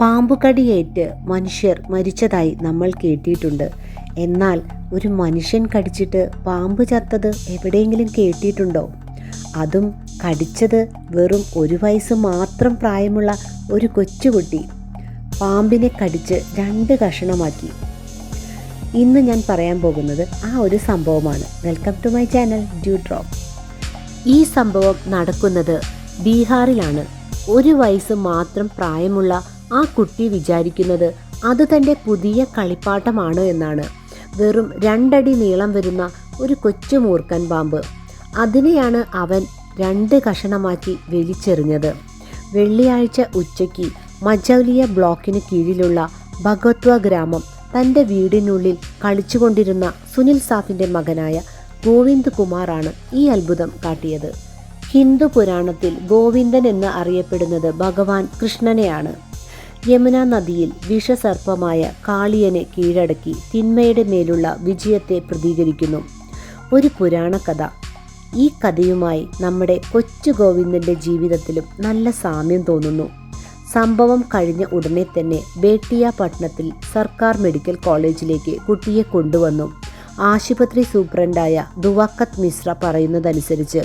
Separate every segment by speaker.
Speaker 1: പാമ്പുകടിയേറ്റ് മനുഷ്യർ മരിച്ചതായി നമ്മൾ കേട്ടിട്ടുണ്ട്. എന്നാൽ ഒരു മനുഷ്യൻ കടിച്ചിട്ട് പാമ്പ് ചത്തത് എവിടെയെങ്കിലും കേട്ടിട്ടുണ്ടോ? അതും കടിച്ചത് വെറും ഒരു വയസ്സ് മാത്രം പ്രായമുള്ള ഒരു കൊച്ചുകുട്ടി പാമ്പിനെ കടിച്ച് രണ്ട് കഷണമാക്കി. ഇന്ന് ഞാൻ പറയാൻ പോകുന്നത് ആ ഒരു സംഭവമാണ്. Welcome to my channel dew drop. ഈ സംഭവം നടക്കുന്നത് ബീഹാറിലാണ്. ഒരു വയസ്സ് മാത്രം പ്രായമുള്ള ആ കുട്ടി വിചാരിക്കുന്നത് അത് തന്റെ പുതിയ കളിപ്പാട്ടമാണ് എന്നാണ്. വെറും രണ്ടടി നീളം വരുന്ന ഒരു കൊച്ചു മൂർക്കൻ പാമ്പ്. അതിനെയാണ് അവൻ രണ്ട് കഷണമാക്കി വലിച്ചെറിഞ്ഞത്. വെള്ളിയാഴ്ച ഉച്ചയ്ക്ക് മജൗലിയ ബ്ലോക്കിന് കീഴിലുള്ള ഭഗവത്വ ഗ്രാമം തന്റെ വീടിനുള്ളിൽ കളിച്ചുകൊണ്ടിരുന്ന സുനിൽ സാഫിന്റെ മകനായ ഗോവിന്ദ് കുമാറാണ് ഈ അത്ഭുതം കാട്ടിയത്. ഹിന്ദു പുരാണത്തിൽ ഗോവിന്ദൻ എന്ന് അറിയപ്പെടുന്നത് ഭഗവാൻ കൃഷ്ണനെയാണ്. യമുന നദിയിൽ വിഷസർപ്പമായ കാളിയനെ കീഴടക്കി തിന്മയുടെ മേലുള്ള വിജയത്തെ പ്രതീകരിക്കുന്നു. ഒരു പുരാണ കഥ. ഈ കഥയുമായി നമ്മുടെ കൊച്ചു ഗോവിന്ദന്റെ ജീവിതത്തിലും നല്ല സാമ്യം തോന്നുന്നു. സംഭവം കഴിഞ്ഞ ഉടനെ തന്നെ ബേട്ടിയ പട്ടണത്തിൽ സർക്കാർ മെഡിക്കൽ കോളേജിലേക്ക് കുട്ടിയെ കൊണ്ടുവന്നു. ആശുപത്രി സൂപ്രണ്ടായ ദുവക്കത്ത് മിശ്ര പറയുന്നതനുസരിച്ച്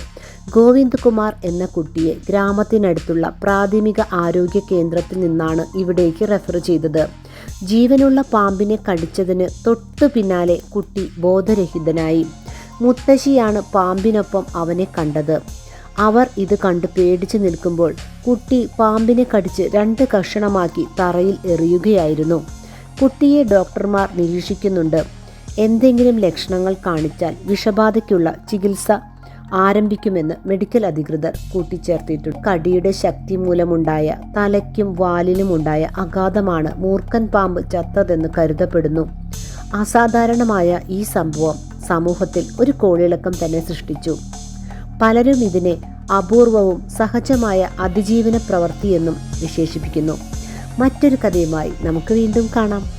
Speaker 1: ഗോവിന്ദ് കുമാർ എന്ന കുട്ടിയെ ഗ്രാമത്തിനടുത്തുള്ള പ്രാഥമിക ആരോഗ്യ കേന്ദ്രത്തിൽ നിന്നാണ് ഇവിടേക്ക് റെഫർ ചെയ്തത്. ജീവനുള്ള പാമ്പിനെ കടിച്ചതിന് തൊട്ടു പിന്നാലെ കുട്ടി ബോധരഹിതനായി. മുത്തശ്ശിയാണ് പാമ്പിനൊപ്പം അവനെ കണ്ടത്. അവർ ഇത് കണ്ട് പേടിച്ചു നിൽക്കുമ്പോൾ കുട്ടി പാമ്പിനെ കടിച്ച് രണ്ട് കഷണമാക്കി തറയിൽ എറിയുകയായിരുന്നു. കുട്ടിയെ ഡോക്ടർമാർ നിരീക്ഷിക്കുന്നുണ്ട്. എന്തെങ്കിലും ലക്ഷണങ്ങൾ കാണിച്ചാൽ വിഷബാധയ്ക്കുള്ള ചികിത്സ ആരംഭിക്കുമെന്ന് മെഡിക്കൽ അധികൃതർ കൂട്ടിച്ചേർത്തിട്ടുണ്ട്. കടിയുടെ ശക്തി മൂലമുണ്ടായ തലയ്ക്കും വാലിനുമുണ്ടായ അഗാധമാണ് മൂർഖൻ പാമ്പ് ചത്തതെന്ന് കരുതപ്പെടുന്നു. അസാധാരണമായ ഈ സംഭവം സമൂഹത്തിൽ ഒരു കോളിളക്കം തന്നെ സൃഷ്ടിച്ചു. പലരും ഇതിനെ അപൂർവവും സഹജമായ അതിജീവന പ്രവൃത്തിയെന്നും വിശേഷിപ്പിക്കുന്നു. മറ്റൊരു കഥയുമായി നമുക്ക് വീണ്ടും കാണാം.